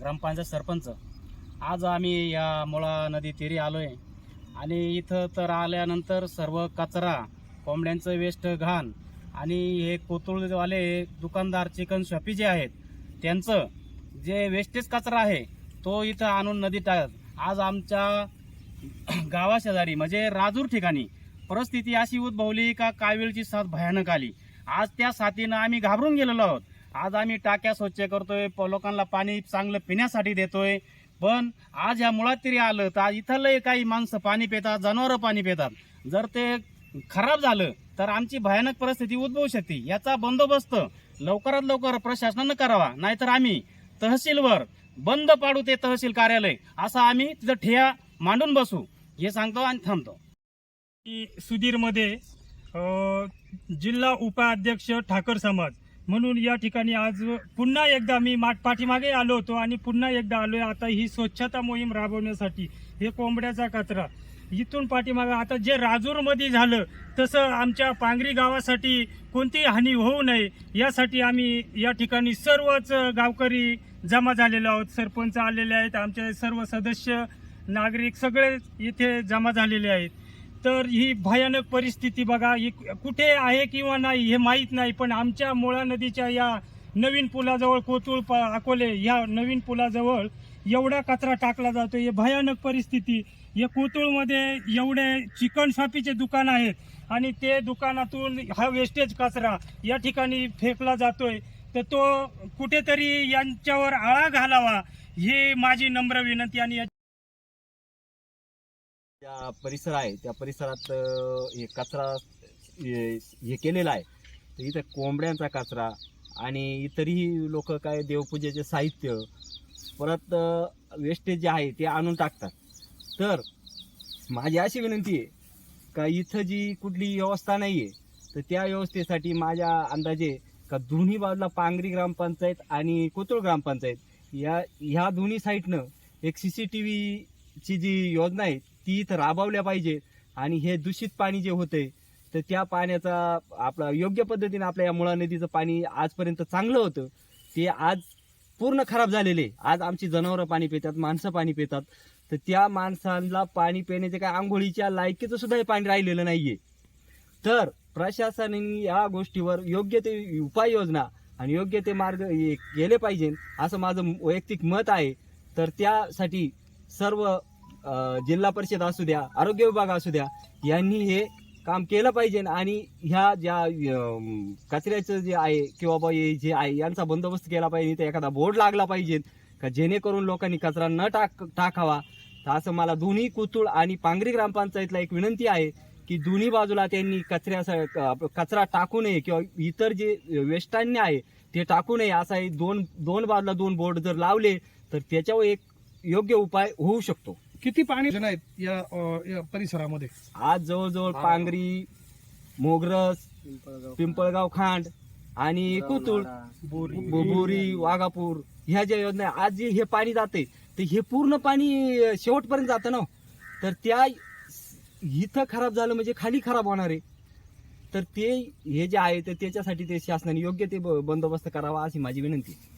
ग्रामपंचायत सरपंच. आज आम्ही या मुळा नदी तिरी आलो आहे आणि इथं तर आल्यानंतर सर्व कचरा कोंबड्यांचं वेस्ट घाण आणि हे कोथरूडवाले दुकानदार चिकन शॉपी जे आहेत त्यांचं जे वेस्टेज कचरा आहे तो इथं आणून नदीत टाळत. आज आमच्या गावाशेजारी म्हणजे राजूर ठिकाणी परिस्थिती अशी उद्भवली का कावीळची साथ भयानक आली. आज त्या साथीनं आम्ही घाबरून गेलेलो आहोत. आज आम्ही टाक्या स्वच्छ करतोय प- लोकांना पाणी चांगलं पिण्यासाठी देतोय. पण आज ह्या मुळात तरी आलं तर आज इथलं काही माणसं पाणी पितात जनावरं पाणी पितात. जर ते खराब झालं तर आमची भयानक परिस्थिती उद्भवू शकते. याचा बंदोबस्त लवकरात लवकर प्रशासनानं करावा नाहीतर आम्ही तहसीलवर बंद पाडू ते तहसील कार्यालय. असा आम्ही तिथं ठिया मांडून बसू. हे सांगतो आणि थांबतो. सुधीरमध्ये जिल्हा उपाध्यक्ष ठाकर समाज. म्हणून या ठिकाणी आज पुन्हा एकदा मी माठ पाठीमागे आलो होतो आणि पुन्हा एकदा आलोय. आता ही स्वच्छता मोहीम राबवण्यासाठी. हे कोंबड्याचा कचरा. इथून पाठीमागे आता जे राजूरमध्ये झालं तसं आमच्या पांगरी गावासाठी कोणतीही हानी होऊ नये. यासाठी आम्ही या ठिकाणी सर्वच गावकरी जमा झालेलो आहोत. सरपंच आलेले आहेत. आमचे सर्व सदस्य नागरिक सगळे इथे जमा झालेले आहेत. तर ही भयानक परिस्थिती बघा ही कुठे आहे किंवा नाही हे माहीत नाही पण आमच्या मुळा नदीच्या या नवीन पुलाजवळ कोतुळ प- अकोले या नवीन पुलाजवळ एवढा कचरा टाकला जातो हे भयानक परिस्थिती. या कोतुळमध्ये एवढे चिकन शॉपीचे दुकान आहेत आणि ते दुकानातून हा वेस्टेज कचरा या ठिकाणी फेकला जातोय. तर तो कुठेतरी यांच्यावर आळा घालावा ही माझी नम्र विनंती आणि त्या परिसर आहे त्या परिसरात हे कचरा हे हे केलेला आहे. तर इथं कोंबड्यांचा कचरा आणि इतरही लोक काय देवपूजेचे साहित्य परत वेस्टेज जे आहे ते आणून टाकतात. तर माझी अशी विनंती आहे का इथं जी कुठली व्यवस्था नाही आहे तर त्या व्यवस्थेसाठी माझ्या अंदाजे का दोन्ही बाजूला पांगरी ग्रामपंचायत आणि कोतुळ ग्रामपंचायत या ह्या दोन्ही साईडनं एक सी सी टी व्हीची जी योजना आहे ती इथं राबवल्या पाहिजे. आणि हे दूषित पाणी जे होते तर त्या पाण्याचा आपला योग्य पद्धतीने आपल्या या मुळा नदीचं पाणी आजपर्यंत चांगलं होतं. ते आज पूर्ण खराब झालेले. आज आमची जनावरं पाणी पितात माणसं पाणी पितात. तर त्या माणसांना पाणी पिण्याचे काय आंघोळीच्या लायकीचं सुद्धा हे पाणी राहिलेलं नाहीये. तर प्रशासनाने या गोष्टीवर योग्य ते उपाययोजना आणि योग्य ते मार्ग गेले पाहिजे असं माझं वैयक्तिक मत आहे. तर त्यासाठी सर्व जिल्हा परिषद असू द्या आरोग्य विभाग असू द्या यांनी हे काम केलं पाहिजे आणि ह्या ज्या कचऱ्याचं जे आहे किंवा बा हे जे आहे यांचा बंदोबस्त केला पाहिजे तर एखादा बोर्ड लागला पाहिजे का जेणेकरून लोकांनी कचरा न टाक टाकावा. तर असं मला दोन्ही कुतुळ आणि पांगरी ग्रामपंचायतला एक विनंती आहे की दोन्ही बाजूला त्यांनी कचऱ्याचा कचरा टाकू नये किंवा इतर जे वेष्टान्य आहे ते टाकू नये. असा दोन दोन बाजूला दोन बोर्ड जर लावले तर त्याच्यावर एक योग्य उपाय होऊ शकतो. किती पाणी योजना आहेत या अ, या परिसरामध्ये? आज जवळजवळ पांगरी मोगरस पिंपळगाव खांड आणि कुतुळ बोबोरी वाघापूर ह्या ज्या योजना आहे, आज जे हे पाणी जाते तर हे पूर्ण पाणी शेवटपर्यंत जातं ना तर त्या इथं खराब झालं म्हणजे खाली खराब होणार आहे. तर ते हे जे आहे तर त्याच्यासाठी ते शासनाने योग्य ते ब- बंदोबस्त करावा अशी माझी विनंती आहे.